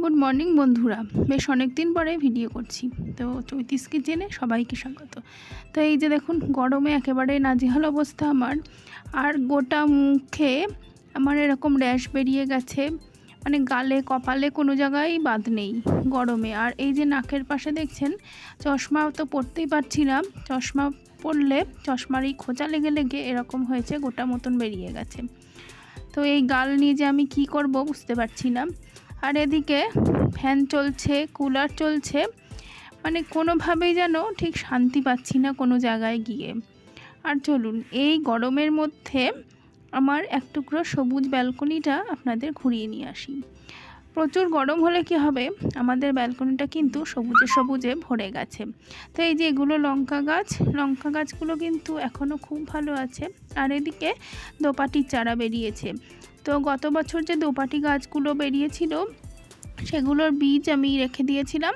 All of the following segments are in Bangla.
গুড মর্নিং বন্ধুরা। বেশ অনেক দিন পরে ভিডিও করছি। তো চৈতিস কিচেনে সবাইকে স্বাগত। তো এই যে দেখুন, গরমে একেবারে নাজেহাল অবস্থা আমার। আর গোটা মুখে আমার এরকম র্যাশ বেরিয়ে গেছে। মানে গালে, কপালে কোনো জায়গায় বাদ নেই গরমে। আর এই যে নাকের পাশে দেখছেন, চশমা তো পরতেই পারছি না। চশমা পরলে চশমার এই খোঁচা লেগে লেগে এরকম হয়েছে, গোটা মতন বেরিয়ে গেছে। তো এই গাল নিয়ে যে আমি কি করব বুঝতে পারছি না। আর এদিকে ফ্যান চলছে, কুলার চলছে মানে কোনোভাবেই যেন ঠিক শান্তি পাচ্ছি না কোনো জায়গায় গিয়ে। আর চলুন, এই গরমের মধ্যে আমার এক টুকরো সবুজ ব্যালকনিটা আপনাদের ঘুরিয়ে নিয়ে আসি। প্রচুর গরম হলে কি হবে? আমাদের ব্যালকনিটা কিন্তু সবুজে সবুজে ভরে গেছে। তো এই যে এগুলো লঙ্কা গাছ, লঙ্কা গাছগুলো কিন্তু এখনও খুব ভালো আছে। আর এদিকে দোপাটির চারা বেরিয়েছে। তো গত বছর যে দোপাটি গাছগুলো বেরিয়েছিল সেগুলোর বীজ আমি রেখে দিয়েছিলাম।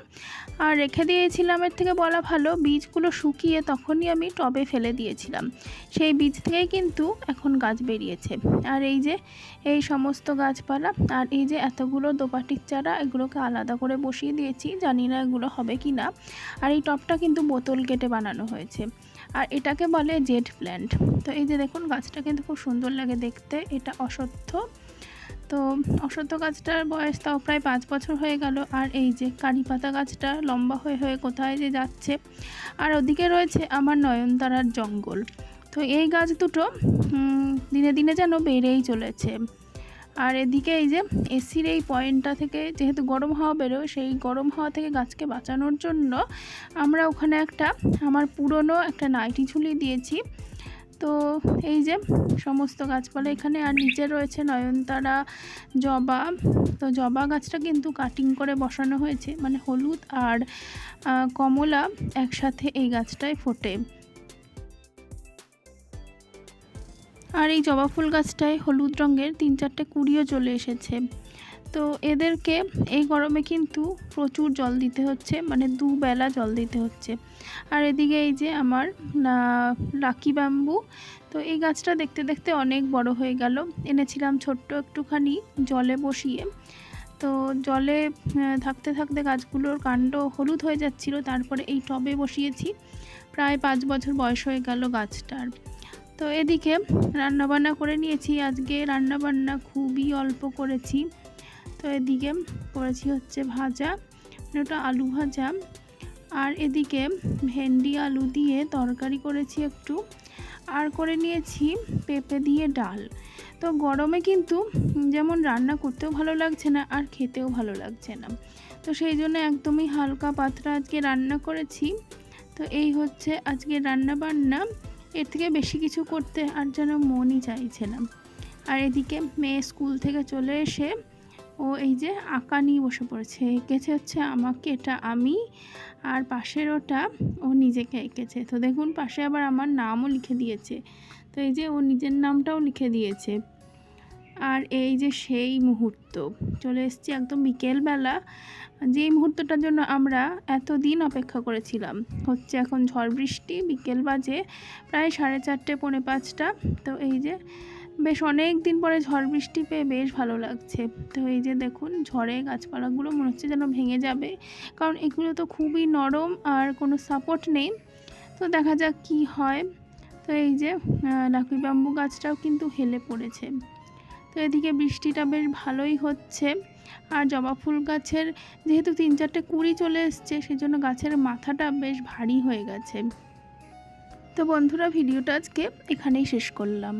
আর রেখে দিয়েছিলাম, এর থেকে বলা ভালো, বীজগুলো শুকিয়ে তখনই আমি টবে ফেলে দিয়েছিলাম। সেই বীজ থেকেই কিন্তু এখন গাছ বেরিয়েছে। আর এই যে, এই সমস্ত গাছপালা, আর এই যে এতগুলো দোপাটির চারা, এগুলোকে আলাদা করে বসিয়ে দিয়েছি, জানি না এগুলো হবে কি না আর এই টবটা কিন্তু বোতল কেটে বানানো হয়েছে। আর এটাকে বলে জেড প্ল্যান্ট। তো এই যে দেখুন, গাছটা কিন্তু খুব সুন্দর লাগে দেখতে। এটা অসত্য। তো অশ্বত্থ গাছটার বয়স তাও প্রায় পাঁচ বছর হয়ে গেল। আর এই যে কারি পাতা গাছটা লম্বা হয়ে হয়ে কোথায় যে যাচ্ছে। আর ওদিকে রয়েছে আমার নয়নতারার জঙ্গল। তো এই গাছ দুটো দিনে দিনে যেন বেড়েই চলেছে। আর এদিকে এই যে এসির এই পয়েন্টটা থেকে যেহেতু গরম হাওয়া বেরোয়, সেই গরম হাওয়া থেকে গাছকে বাঁচানোর জন্য আমরা ওখানে একটা আমার পুরনো একটা নাইটি ঝুলি দিয়েছি। তো এই যে সমস্ত গাছপালা এখানে, আর নিচে রয়েছে নয়নতারা জবা। তো জবা গাছটা কিন্তু কাটিং করে বসানো হয়েছে মানে হলুদ আর কমলা একসাথে এই গাছটায় ফোটে। আর এই জবা ফুল গাছটায় হলুদ রঙের তিন চারটে কুড়িও চলে এসেছে। তো এদেরকে এই গরমে কিন্তু প্রচুর জল দিতে হচ্ছে মানে দুবেলা জল দিতে হচ্ছে। আর এদিকে এই যে আমার লাকি ব্যাম্বু, তো এই গাছটা দেখতে দেখতে অনেক বড় হয়ে গেল। এনেছিলাম ছোট্ট একটুখানি জলে বসিয়ে। তো জলে থাকতে থাকতে গাছগুলোর কাণ্ড হলুদ হয়ে যাচ্ছিল, তারপরে এই টবে বসিয়েছি। প্রায় পাঁচ বছর বয়স হয়ে গেল গাছটার। তো এদিকে রান্নাবান্না করে নিয়েছি। আজকে রান্নাবান্না খুবই অল্প করেছি। তো এদিকে করেছি হচ্ছে ভাজা, ওটা আলু ভাজা। আর এদিকে ভেন্ডি আলু দিয়ে তরকারি করেছি একটু। আর করে নিয়েছি পেঁপে দিয়ে ডাল। তো গরমে কিন্তু যেমন রান্না করতেও ভালো লাগছে না, আর খেতেও ভালো লাগছে না। তো সেই জন্য একদমই হালকা পাতলা আজকে রান্না করেছি। তো এই হচ্ছে আজকে রান্না বান্না এর থেকে বেশি কিছু করতে আর যেন মনই চাইছে না। আর এদিকে মেয়ে স্কুল থেকে চলে এসে ও এই যে আঁকা নিয়ে বসে পড়েছে। এঁকেছে হচ্ছে আমাকে, এটা আমি, আর পাশের ওটা ও নিজেকে এঁকেছে। তো দেখুন, পাশে আবার আমার নামও লিখে দিয়েছে। তো এই যে ও নিজের নামটাও লিখে দিয়েছে। আর এই যে সেই মুহূর্ত, চলে এসছি একদম বিকেলবেলা। যেই মুহূর্তটার জন্য আমরা এতদিন অপেক্ষা করেছিলাম, হচ্ছে এখন ঝড় বৃষ্টি, বিকেল বাজে প্রায় সাড়ে চারটে, পৌনে পাঁচটা। তো এই যে বেশ অনেক দিন পরে ঝড় বৃষ্টি পেয়ে বেশ ভালো লাগছে। তো এই যে দেখুন, ঝড়ে গাছপালাগুলো মনে হচ্ছে যেন ভেঙে যাবে। কারণ এগুলো তো খুবই নরম আর কোনো সাপোর্ট নেই। তো দেখা যাক কি হয়। তো এই যে লাকি বাম্বু গাছটাও কিন্তু হেলে পড়েছে। তো এদিকে বৃষ্টিটা বেশ ভালোই হচ্ছে। আর জবা ফুল গাছের যেহেতু তিন চারটে কুড়ি চলে এসছে সেই জন্য গাছের মাথাটা বেশ ভারী হয়ে গেছে। তো বন্ধুরা, ভিডিওটা আজকে এখানেই শেষ করলাম।